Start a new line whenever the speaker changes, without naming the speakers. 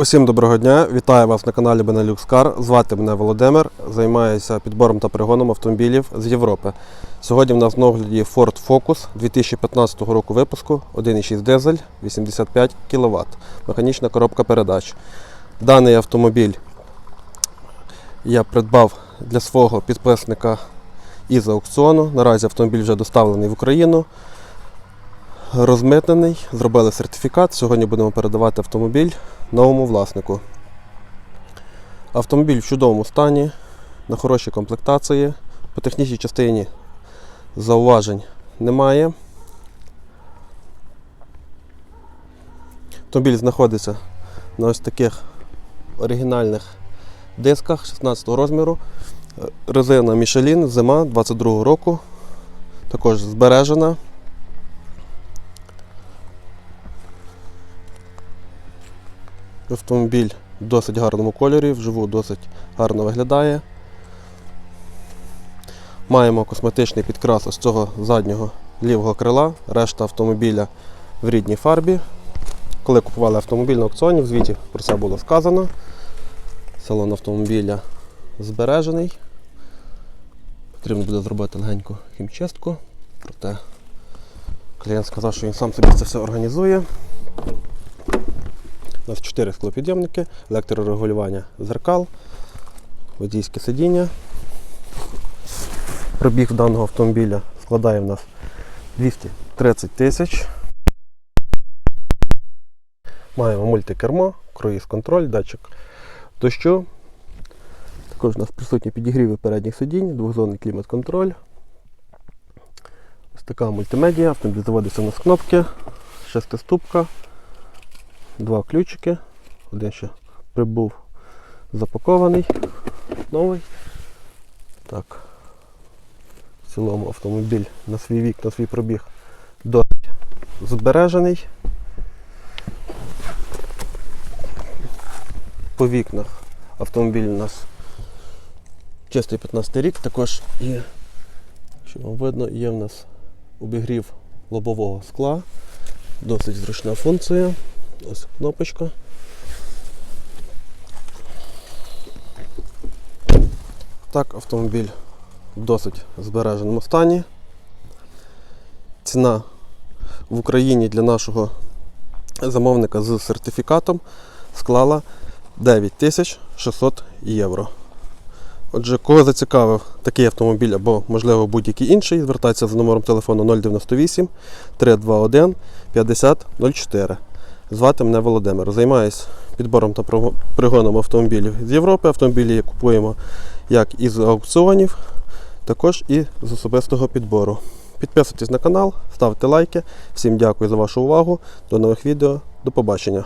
Усім доброго дня! Вітаю вас на каналі Benelux Car. Звати мене Володимир. Займаюся підбором та пригоном автомобілів з Європи. Сьогодні в нас на огляді Ford Focus 2015 року випуску 1,6 дизель 85 кВт. Механічна коробка передач. Даний автомобіль я придбав для свого підписника із аукціону. Наразі автомобіль вже доставлений в Україну. Розмитнений, зробили сертифікат. Сьогодні будемо передавати автомобіль новому власнику. Автомобіль в чудовому стані, на хорошій комплектації. По технічній частині зауважень немає. Автомобіль знаходиться на ось таких оригінальних дисках 16 розміру. Резина Michelin, зима 22 року. Також збережена. Автомобіль в досить гарному кольорі, вживу досить гарно виглядає. Маємо косметичний підкрас з цього заднього лівого крила, решта автомобіля в рідній фарбі. Коли купували автомобіль на аукціоні, в звіті про це було сказано. Салон автомобіля збережений. Потрібно буде зробити легеньку хімчистку, проте клієнт сказав, що він сам собі це все організує. У нас 4 склопідйомники, електрорегулювання зеркал, водійське сидіння. Пробіг даного автомобіля складає в нас 230 тисяч. Маємо мультикермо, круїз контроль, датчик дощу. Також у нас присутні підігріви передніх сидінь, двохзонний клімат-контроль. Ось така мультимедіа, автомобіль заводиться у нас кнопки, шестиступка два ключики. Один ще прибув запакований, новий. Так. В цілому автомобіль на свій вік, на свій пробіг досить збережений. По вікнах автомобіль у нас чистий 15 рік, також є, що вам видно, є в нас обігрів лобового скла, досить зручна функція. Ось кнопочка. Так, автомобіль в досить збереженому стані. Ціна в Україні для нашого замовника з сертифікатом склала 9600 євро. Отже, кого зацікавив такий автомобіль або, можливо, будь-який інший, звертайтеся за номером телефону 098 321 5004. Звати мене Володимир. Займаюся підбором та пригоном автомобілів з Європи. Автомобілі купуємо як із аукціонів, також і з особистого підбору. Підписуйтесь на канал, ставте лайки. Всім дякую за вашу увагу. До нових відео. До побачення.